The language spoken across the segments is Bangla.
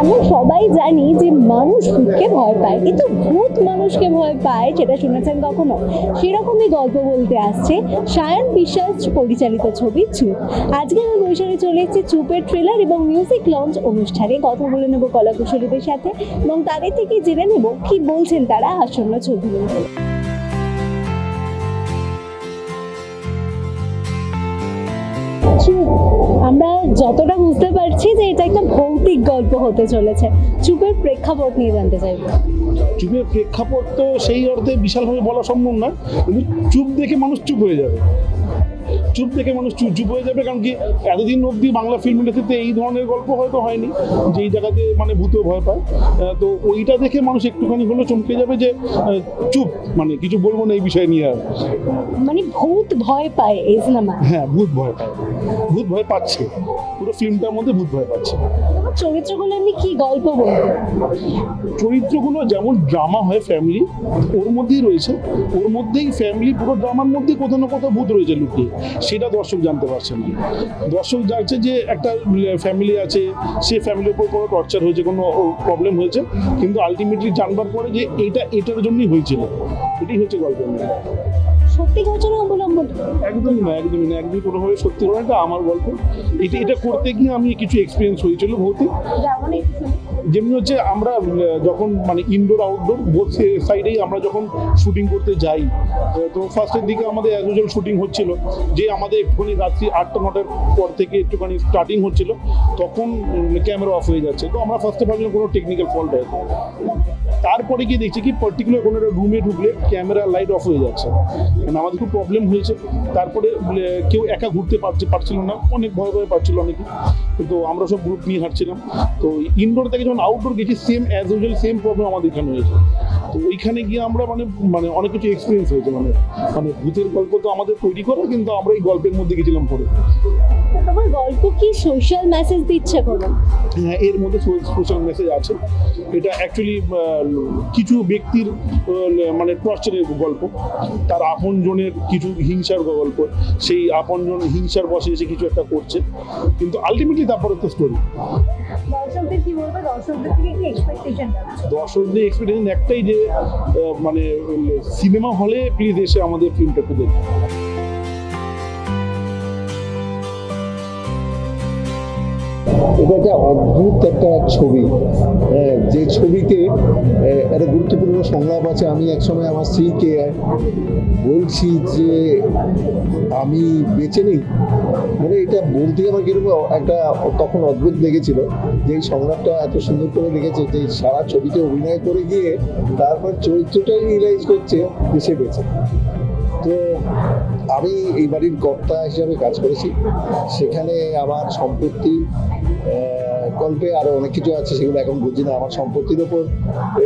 আমরা সবাই জানি যে মানুষ ভূতকে ভয় পায়। কিন্তু ভূত মানুষকে ভয় পায়, সেটা শুনেছেন কখনো? সেরকমই গল্প বলতে আসছে সায়ন বিশ্বাস পরিচালিত ছবি চুপ। আজকে আমি বৈশাখে চলে এসেছি চুপের ট্রেলার এবং মিউজিক লঞ্চ অনুষ্ঠানে। কথা বলে নেব কলাকুশলীদের সাথে এবং তাদের থেকে জেনে নেব কি বলছেন তারা আসন্ন ছবি। আমরা যতটা বুঝতে পারছি যে এটা একটা ভৌতিক গল্প হতে চলেছে। চুপের প্রেক্ষাপট নিয়ে জানতে চাইব। চুপের প্রেক্ষাপট তো সেই অর্থে বিশালভাবে বলা সম্ভব না কিন্তু চুপ দেখে মানুষ চুপ হয়ে যাবে। চুপ দেখে মানুষ চুপ চুপ হয়ে যাবে কারণ কি এতদিন অব্দি বাংলা ফিল্ম ইন্ডাস্ট্রিতে এই ধরনের গল্প হয়তো হয়নি যে এই জায়গাতে মানে ভূতেও ভয় পায়। তো ওইটা দেখে মানুষ একটুখানি হলেও চমকে যাবে যে চুপ মানে কিছু বলব না এই বিষয় নিয়ে আর। মানে ভূত ভয় পায় এই সিনেমা হ্যাঁ ভূত ভয় পায়। ভূত ভয় পাচ্ছে। পুরো ফিল্মটার মধ্যে ভূত ভয় পাচ্ছে। চরিত্রগুলো এমনি কি গল্প বলব? চরিত্রগুলো যেমন ড্রামা হয় ফ্যামিলি ওর মধ্যেই রয়েছে। ওর মধ্যেই ফ্যামিলি পুরো ড্রামার মধ্যেই কোথাও না কোথাও ভূত রয়েছে লুকিয়ে। সেটা দর্শক জানতে পারছে না। দর্শক জানছে যে একটা ফ্যামিলি আছে, সে ফ্যামিলির উপর কোনো টর্চার হয়েছে, কোনো প্রবলেম হয়েছে। কিন্তু আলটিমেটলি জানবার পরে যে এটা, এটার জন্যই হয়েছিল। এটাই হচ্ছে গল্পের মধ্যে সত্যি ঘটনা অবলম্বন একদমই না একদমই না একদমই কোনোভাবে সত্যি এটা আমার গল্প। এটা এটা করতে গিয়ে আমি কিছু এক্সপিরিয়েন্স হয়েছিল ভৌতিক। যেমন। যেমনি হচ্ছে আমরা যখন মানে ইনডোর আউটডোর বোথ সাইডেই আমরা যখন শুটিং করতে যাই, তো ফার্স্টের দিকে আমাদের অ্যাজ ইউজুয়াল শুটিং হচ্ছিল, যে আমাদের একটুখানি রাত্রি আটটা, নটার পর থেকে একটুখানি স্টার্টিং হচ্ছিল, তখন ক্যামেরা অফ হয়ে যাচ্ছে। তো আমরা ফার্স্টে ভাবছিলাম কোনো টেকনিক্যাল ফল্ট হয়তো তারপরে গিয়ে দেখছি কি পার্টিকুলার কোনো একটা রুমে ঢুকলে ক্যামেরা লাইট অফ হয়ে যাচ্ছে। মানে আমাদের খুব প্রবলেম হয়েছে। তারপরে কেউ একা ঘুরতে পারছে, পারছিল না। অনেক ভয় ভয় পাচ্ছিল অনেকে। তো আমরা সব গ্রুপ নিয়ে হাঁটছিলাম। তো ইনডোর থেকে যখন আউটডোর গেছি same as usual same problem আমাদের এখানে হয়েছে। তো ওইখানে গিয়ে আমরা মানে মানে অনেক কিছু এক্সপিরিয়েন্স হয়েছে মানে মানে ভূতের গল্প তো আমাদের তৈরি করে, কিন্তু আমরা এই গল্পের মধ্যে গেছিলাম পরে। তোমার গল্প কি সোশ্যাল মেসেজ দিচ্ছে কোনো? হ্যাঁ এর মধ্যে সোশ্যাল মেসেজ আছে। এটা অ্যাকচুয়ালি কিছু ব্যক্তির মানে টর্চারের গল্প। তার আপনজনের কিছু হিংসার গল্প। সেই আপনজন হিংসার বসে এসে কিছু একটা করছে। কিন্তু আলটিমেটলি তারপরে তো স্টোরি দর্শকদের কি বলব? দর্শকদের থেকে কি এক্সপেকটেশন দর্শকদের একটাই যে মানে সিনেমা হলে প্লিজ এসে আমাদের ফিল্মটা একটু দেখুন। এটা একটা অদ্ভুত একটা ছবি। যে ছবিতে একটা গুরুত্বপূর্ণ সংলাপ আছে। আমি একসময় আমার স্ত্রীকে বলছি যে, আমি বেঁচে নেই? মানে এটা বলতে আমার কীরকম একটা তখন অদ্ভুত লেগেছিল যে এই সংলাপটা এত সুন্দর করে লিখেছে যে সারা ছবিতে অভিনয় করে গিয়ে তারপর চরিত্রটাই রিয়েলাইজ করছে যে সে বেঁচে তো আমি এই বাড়ির কর্তা হিসাবে কাজ করেছি। সেখানে আমার সম্পত্তি গল্পে আরও অনেক কিছু আছে সেগুলো এখন বুঝি না। আমার সম্পত্তির ওপর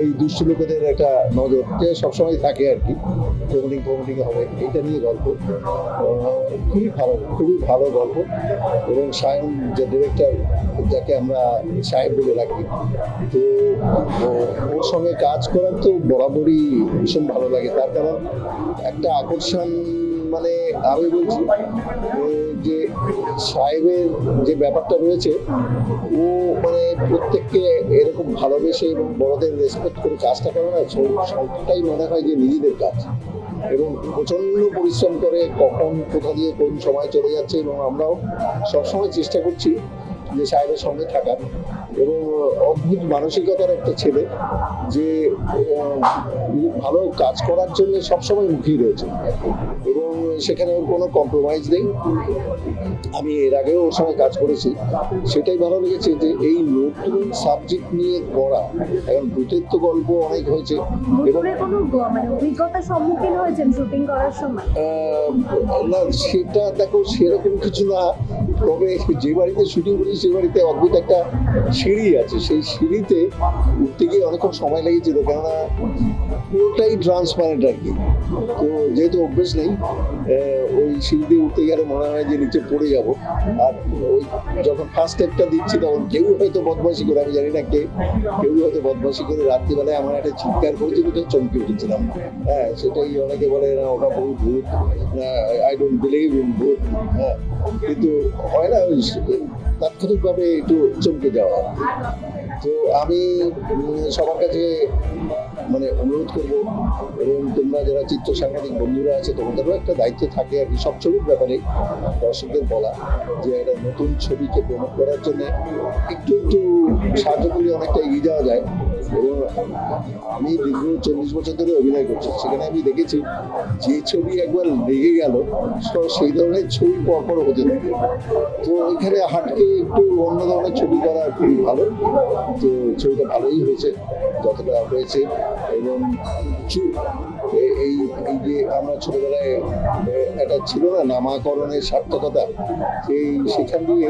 এই দুষ্ট লোকেদের একটা নজর, যে সবসময় থাকে আর কি। প্রমোটিং প্রমোটিং হবে, এইটা নিয়ে গল্প। খুবই ভালো খুবই ভালো গল্প। এবং সায়ন যে ডিরেক্টর যাকে আমরা সাহেব বলে রাখি, তো ওর সঙ্গে কাজ করার তো বরাবরই ভীষণ ভালো লাগে। তার কারণ একটা আকর্ষণ মানে আমি বলছি যে সাহেবের যে ব্যাপারটা রয়েছে, ও মানে প্রত্যেককে এরকম ভালোবেসে এবং বড়দের রেসপেক্ট করে কাজটা করে না সবটাই মনে হয় যে নিজেদের কাজ। এবং প্রচণ্ড পরিশ্রম করে কখন, কোথা দিয়ে কোন সময় চলে যাচ্ছে এবং আমরাও সবসময় চেষ্টা করছি যে সাহেবের সঙ্গে থাকার। এবং অদ্ভুত মানসিকতার একটা ছেলে যে ভালো কাজ করার জন্য সবসময় মুখিয়ে রয়েছে। এবং সেখানে ওর কোনো কম্প্রোমাইজ নেই। আমি এর আগেও ওর সঙ্গে কাজ করেছি। সেটাই ভালো লেগেছে যে এই নতুন সাবজেক্ট নিয়ে করা এখন ভূতের তো গল্প অনেক হয়েছে। এবং মানে অভিজ্ঞতার সম্মুখীন হয়েছেন শুটিং করার সময়? না সেটা দেখো সেরকম কিছু না। তবে যে বাড়িতে শুটিং করেছি সে বাড়িতে অদ্ভুত একটা সিঁড়ি আছে। সেই সিঁড়িতে উঠতে গিয়ে অনেকক্ষণ সময় লেগেছিল, কেননা পুরোটাই ট্রান্সপারেন্ট আর কি। তো যেহেতু অভ্যেস নেই ওই সিঁড়ি দিয়ে উঠতে গেলে মনে হয় যে নিচে পড়ে যাব। আর ওই যখন ফার্স্ট স্টেপটা দিচ্ছি, তখন কেউ হয়তো বদমাশি করে, আমি জানি না কে, কেউ হয়তো বদমাশি করে রাত্রিবেলায় আমার একটা চিৎকার করেছিল, তো চমকে উঠেছিলাম। হ্যাঁ সেটাই অনেকে বলে, না, ওটা বহু ভূত আই ডোন্ট বিলিভ ইন ভূত। হ্যাঁ কিন্তু হয় না তাৎক্ষণিকভাবে একটু চমকে যাওয়া। তো আমি সবার কাছে মানে অনুরোধ করব, এবং তোমরা যারা চিত্র সাংবাদিক বন্ধুরা আছে, তোমাদেরও একটা দায়িত্ব থাকে আর কি, সব ছবির ব্যাপারে দর্শকদের বলা, যে একটা নতুন ছবিকে প্রমোট করার জন্য একটু একটু সাহায্য করলে অনেকটা এগিয়ে যাওয়া যায়। এবং আমি দীর্ঘ চল্লিশ বছর ধরে অভিনয় করছি। সেখানে আমি দেখেছি যে ছবি একবার লেগে গেল সেই ধরনের ছবি পরপর হতে থাকে। তো এখানে হাটকে একটু অন্য ধরনের ছবি করা খুবই ভালো। তো ছবিটা ভালোই হয়েছে যতটা হয়েছে। এবং এই এই যে আমরা ছোটবেলায় এ, একটা ছিল না নামাকরণের সার্থকতা সেই সেখান দিয়ে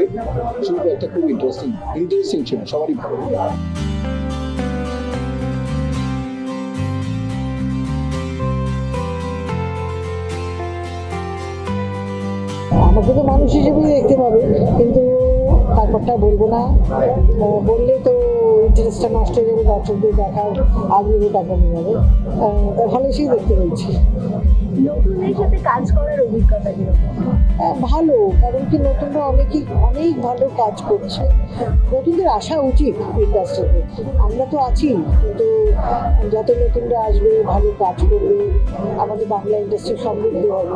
চুপ একটা খুব ইন্টারেস্টিং ইন্টারেস্টিং ছিল সবারই ভালো আমাকে তো মানুষ হিসেবেই দেখতে পাবে কিন্তু তারপরটা বলব না। বললে তো ইন্টারেস্টটা নষ্ট হয়ে যাবে দর্শকদের দেখার আগ্রহটা কমে যাবে। তার ফলে সেই দেখতে পেয়েছি। সাথে কাজ করার অভিজ্ঞতা ভালো কারণ কি নতুনরা অনেকেই অনেক ভালো কাজ করছে। নতুনদের আসা উচিত ইন্ডাস্ট্রিতে আমরা তো আছি কিন্তু যত নতুনরা আসবে, ভালো কাজ করবে, আমাদের বাংলা ইন্ডাস্ট্রি সমৃদ্ধ হবে।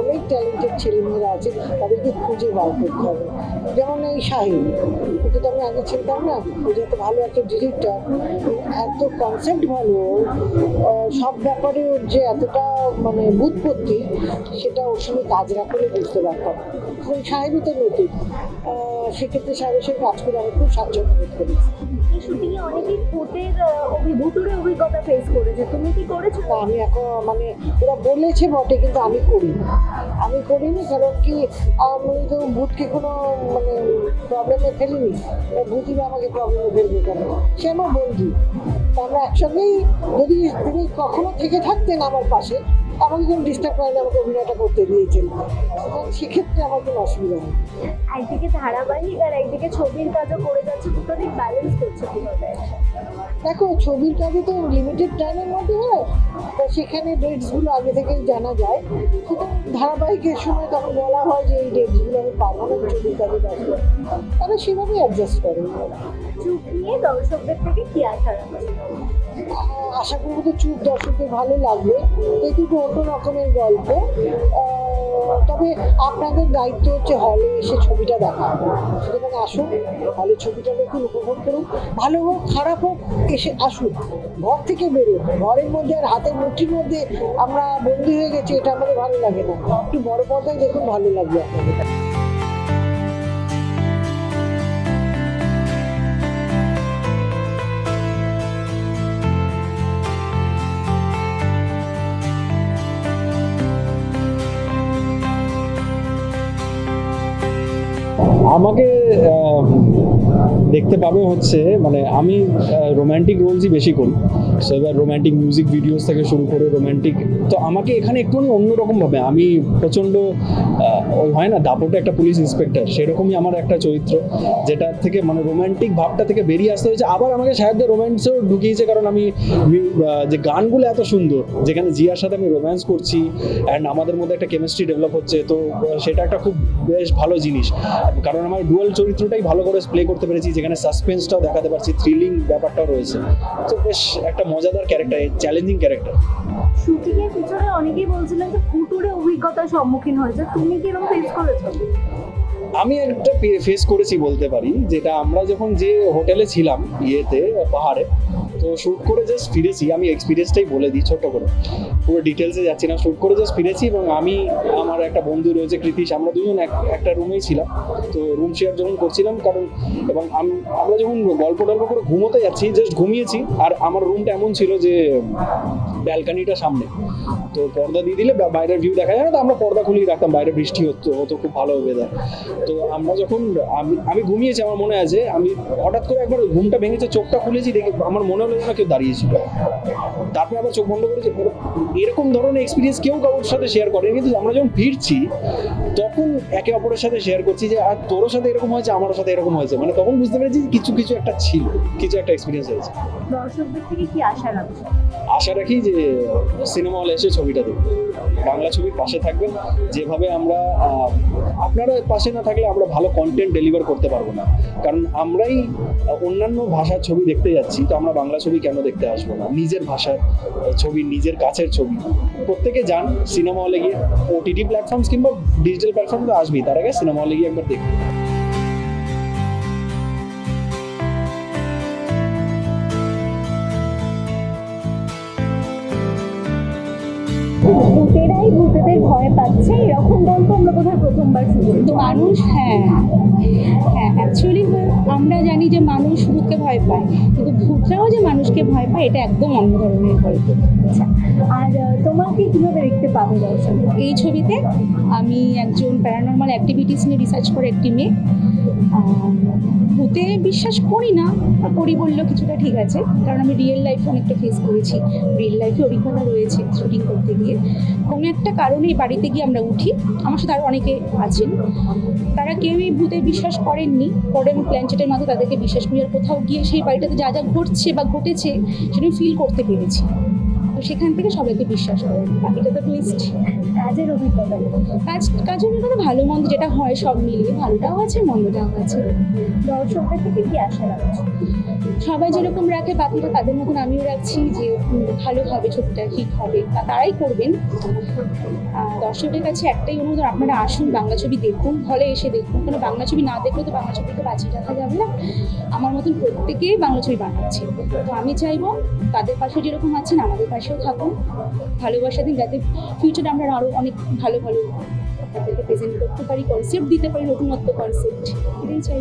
অনেক ট্যালেন্টেড ছেলেমেয়েরা আছে, তাদেরকে খুঁজে বার করতে হবে। যেমন এই শাহিন ওকে তো আমি আগে চিনতাম না ও যত ভালো একটা ডিরেক্টর এত কনসেপ্ট ভালো সব ব্যাপারে ওর যে এতটা মানে বুৎপত্তি, সেটা ওর সঙ্গে কাজ করলে বুঝতে পারতাম। এবং সাহেবই তো নতুন সেক্ষেত্রে সাহেবের সঙ্গে কাজ করে আমি খুব স্বাচ্ছন্দ্য বোধ করি। এই শুটিংয়ে অনেকেই ভূতের ভূতুরে অভিজ্ঞতা ফেস করেছে। তুমি কি করেছ? না, আমি এখন মানে ওরা বলেছে বটে কিন্তু আমি করিনি। আমি করিনি, কারণ কি আমি তো ভূতকে কোনো মানে প্রবলেমে ফেলিনি। ভূতই আমাকে প্রবলেমে ফেলবে কেন? সে আমার বন্ধু। আমরা একসঙ্গেই যদি তিনি কখনো থেকে থাকতেন আমার পাশে আমাকে কোনো ডিস্টার্ব করেন আমাকে অভিনয়টা করতে দিয়েছেন সেক্ষেত্রে আমার কোনো অসুবিধা নেই। একদিকে ধারাবাহিক আর একদিকে ছবির কাজও করে যাচ্ছে দুটো দিক ব্যালেন্স করছে কীভাবে? দেখো ছবির কাজে তো লিমিটেড টাইমের মধ্যে হয় তো সেখানে ডেটসগুলো আগে থেকেই জানা যায়। সুতরাং ধারাবাহিকের সময় তখন বলা হয় যে এই ডেটসগুলো আমি পাবো না ছবির কাজে ব্যস্ত। তারা সেভাবেই অ্যাডজাস্ট করে। চুপ নিয়ে দর্শকদের থেকে কি আশা রাখছে? আশা করব তো চুপ দর্শকদের ভালো লাগবে। এই দুটো অন্য রকমের গল্প। তবে আপনাদের দায়িত্ব হচ্ছে হলে এসে ছবিটা দেখা। সুতরাং আসুন হলে ছবিটা দেখুন উপভোগ করুন। ভালো হোক, খারাপ হোক, এসে আসুন। ঘর থেকে বেরোন। ঘরের মধ্যে আর হাতের মুঠির মধ্যে আমরা বন্দি হয়ে গেছি, এটা আমাদের ভালো লাগে না। একটু বড় পর্দায় দেখুন, ভালো লাগবে আপনাদের। আমাকে দেখতে পাবে হচ্ছে মানে আমি রোম্যান্টিক রোলসই বেশি করি। সো এবার রোম্যান্টিক মিউজিক ভিডিওস থেকে শুরু করে রোম্যান্টিক তো আমাকে এখানে একটুখানি অন্যরকম ভাবে, আমি প্রচণ্ড হয় না, দাপটে একটা পুলিশ ইন্সপেক্টর সেরকমই আমার একটা চরিত্র যেটা থেকে মানে রোম্যান্টিক ভাবটা থেকে বেরিয়ে আসতে হয়েছে। আবার আমাকে সাহেবদের রোম্যান্সেও ঢুকিয়েছে, কারণ আমি যে গানগুলো এত সুন্দর, যেখানে জিয়ার সাথে আমি রোম্যান্স করছি অ্যান্ড আমাদের মধ্যে একটা কেমিস্ট্রি ডেভেলপ হচ্ছে, তো, সেটা একটা খুব বেশ ভালো জিনিস। কারণ আমার ডুয়াল চরিত্রটাই ভালো করে প্লে করতে পেরেছি, যেখানে সাসপেন্সটাও দেখাতে পারছি থ্রিলিং ব্যাপারটাও রয়েছে। তো বেশ একটা মজাদার ক্যারেক্টার চ্যালেঞ্জিং ক্যারেক্টার শুটিং এর পিছনে অনেকেই বলছিলেন যে ফুটুরে অভিজ্ঞতার সম্মুখীন হয়েছে, তুমি কি এরকম ফেস করেছ? আমি একটা ফেস করেছি বলতে পারি, যেটা আমরা যখন যে হোটেলে ছিলাম ইয়েতে, পাহাড়ে, তো শ্যুট করে জাস্ট ফিরেছি। আমি এক্সপিরিয়েন্সটাই বলে দিই ছোট্ট করে। পুরো ডিটেলসে যাচ্ছি না শ্যুট করে জাস্ট ফিরেছি এবং আমি, আমার একটা বন্ধু রয়েছে, কৃতিশ, আমরা দুজন এক, একটা রুমেই ছিলাম। তো রুম শেয়ার যখন করছিলাম, কারণ এবং আম- আমরা যখন গল্প টল্প করে ঘুমোতে যাচ্ছি জাস্ট ঘুমিয়েছি, আর আমার রুমটা এমন ছিল যে ব্যালকানিটা সামনে। তো পর্দা দিয়ে দিলে বাইরের ভিউ দেখা যায় না তো আমরা পর্দা খুলেই রাখতাম বাইরে বৃষ্টি হতো হতো খুব ভালো ওয়েদার তো আমরা যখন আমি আমি ঘুমিয়েছি আমার মনে আছে আমি হঠাৎ করে একবার ঘুমটা ভেঙেছে চোখটা খুলেছি দেখে আমার মনে হলো যেন কেউ দাঁড়িয়েছিল। তারপরে আবার চোখ বন্ধ করেছি এরকম ধরনের এক্সপিরিয়েন্স কেউ কারোর সাথে শেয়ার করে কিন্তু আমরা যখন ফিরছি তখন একে অপরের সাথে শেয়ার করছি যে আর তোর সাথে এরকম হয়েছে আমার সাথে এরকম হয়েছে। মানে তখন বুঝতে পেরেছি যে কিছু কিছু একটা ছিল কিছু একটা এক্সপিরিয়েন্স হয়েছে। দর্শকদের থেকে কি আশা রাখছো আশা রাখি যে সিনেমা হলে এসে ছবিটা দেখবেন বাংলা ছবির পাশে থাকবেন, যেভাবে আমরা আপনারা পাশে না থাকলে আমরা ভালো কন্টেন্ট ডেলিভার করতে পারব না। কারণ আমরাই অন্যান্য ভাষার ছবি দেখতে যাচ্ছি, তো আমরা বাংলা ছবি কেন দেখতে আসব না? নিজের ভাষার ছবি, নিজের কাছের ছবি। প্রত্যেকে যান সিনেমা হলে গিয়ে ওটিটি প্ল্যাটফর্মস কিংবা ডিজিটাল প্ল্যাটফর্ম তো আসবেই, তার আগে সিনেমা হলে গিয়ে একবার দেখুন। ভয় পাচ্ছে এরকম গল্প আমরা বোধহয় প্রথমবার শুনছি। মানুষ হ্যাঁ হ্যাঁ অ্যাকচুয়ালি আমরা জানি যে মানুষ ভূতকে ভয় পায় কিন্তু ভূতরাও যে মানুষকে ভয় পায় এটা একদম অন্য ধরনের গল্প। আচ্ছা আর তোমাকে কীভাবে দেখতে পাবে দর্শক এই ছবিতে আমি একজন প্যারানর্মাল অ্যাক্টিভিটিস নিয়ে রিসার্চ করে একটি মেয়ে। ভূতে বিশ্বাস করি না করি বললেও কিছুটা ঠিক আছে কারণ আমি রিয়েল লাইফে অনেকটা ফেস করেছি। রিয়েল লাইফে অভিজ্ঞতা রয়েছে শুটিং করতে গিয়ে। কোনো একটা কারণে এই বাড়িতে গিয়ে আমরা উঠি। আমার সাথে আরও অনেকে আছেন। তারা কেউই ভূতে বিশ্বাস করেননি। পরে আমি প্ল্যানচেটের মাধ্যমে তাদেরকে বিশ্বাস করি। আর কোথাও গিয়ে সেই বাড়িটাতে যা যা ঘটছে বা ঘটেছে সেটা ফিল করতে পেরেছি। তো সেখান থেকে সবাইকে বিশ্বাস করেন। বাকিটা তো টুইস্ট কাজের অভিজ্ঞতা। কাজ কাজের অভিজ্ঞতা ভালো মন্দ যেটা হয় সব মিলিয়ে ভালোটাও আছে মন্দটাও আছে। দর্শকদের থেকে কি আশা রাখছো সবাই যেরকম রাখে বাকিটা তাদের মতন আমিও রাখছি যে ভালো হবে ছবিটা ঠিক হবে। তারাই করবেন। আহ, দর্শকদের কাছে একটাই অনুরোধ, আপনারা আসুন বাংলা ছবি দেখুন, হলে এসে দেখুন। কারণ বাংলা ছবি না দেখলে তো বাংলা ছবিকে বাঁচিয়ে রাখা যাবে না। আমার মতন প্রত্যেকেই বাংলা ছবি বানাচ্ছে। তো আমি চাইব তাদের পাশে যেরকম আছেন, আমাদের পাশেও থাকুন। ভালোবাসা দিন, যাতে ফিউচারে আমরা আরও অনেক ভালো ভালো তাদেরকে প্রেজেন্ট করতে পারি কনসেপ্ট দিতে পারি, নতুনত্ব কনসেপ্ট এটাই চাই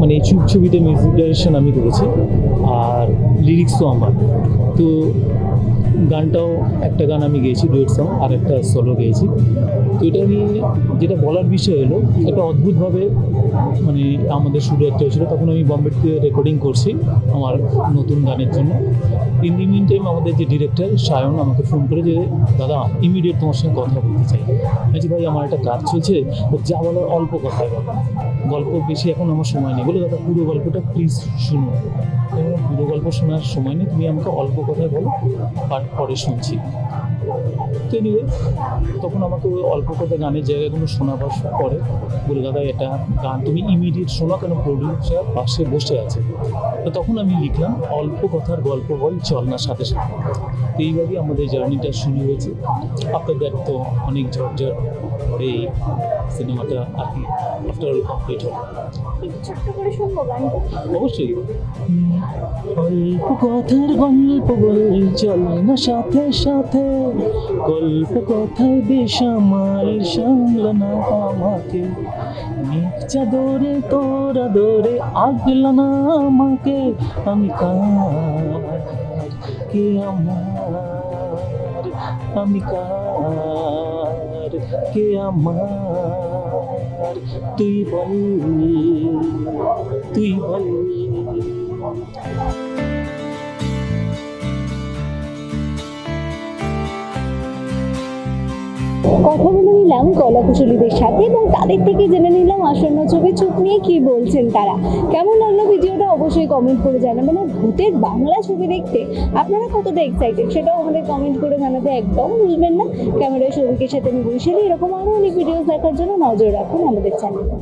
মানে এই ছবিতে মিউজিক ডাইরেকশন আমি করেছি আর লিরিক্সও আমার। তো গানটাও একটা গান আমি গেয়েছি ডুয়েট সং আর একটা সোলো গেয়েছি। তো এটা নিয়ে যেটা বলার বিষয় হলো একটা অদ্ভুতভাবে মানে আমাদের শুরু একটা হয়েছিল তখন আমি বম্বেতে রেকর্ডিং করছি আমার নতুন গানের জন্য। ইন দি মিন টাইম আমাদের যে ডিরেক্টর সায়ন আমাকে ফোন করে যে দাদা ইমিডিয়েট তোমার সঙ্গে কথা বলতে চাই। বলছি, ভাই আমার একটা কাজ চলছে যা বলার অল্প কথায় গল্প বেশি এখন আমার সময় নেই। বলে দাদা পুরো গল্পটা প্লিজ শুনো। বললাম, পুরো গল্প শোনার সময় নেই তুমি আমাকে অল্প কথায় বলো পাঠ পরে শুনছি। তো anyway, তখন আমাকে ওই অল্প কথা গানের জায়গাগুলো শোনাবার পরে বলে দাদা এটা গান তুমি ইমিডিয়েট শোনো কেন প্রডিউসার পাশে বসে আছে? তো তখন আমি লিখলাম অল্প কথার গল্প বল চল না সাথে সাথে। তো এইভাবেই আমাদের জার্নিটা শুরু হয়েছে। আফটার দ্যাট তো অনেক ঝরঝর পরে এই সিনেমাটা আর কি আফটার অল কমপ্লিট হলো। করে অবশ্যই। অল্প কথার গল্প বল চল না সাথে সাথে। গল্প কথায় বেসামাল সামলা না আমাকে। মেঘ তোর আদরে আগলা না আমাকে। আমি কার কে আমার? আমি কার কে আমার? তুই বল তুই বল। কথা বলে নিলাম, কলাকুশলীদের সাথে এবং তাদের থেকে জেনে নিলাম আসন্ন ছবি চুপ নিয়ে কি বলছেন তারা। কেমন লাগল ভিডিওটা অবশ্যই কমেন্ট করে জানাবেন আর ভূতের বাংলা ছবি দেখতে আপনারা কতটা এক্সাইটেড সেটাও আমাদের কমেন্ট করে জানাতে একদম বুঝবেন না। ক্যামেরায় সৌভিকের সাথে আমি বৈশালী এরকম আরও অনেক ভিডিওস দেখার জন্য নজর রাখুন আমাদের চ্যানেলে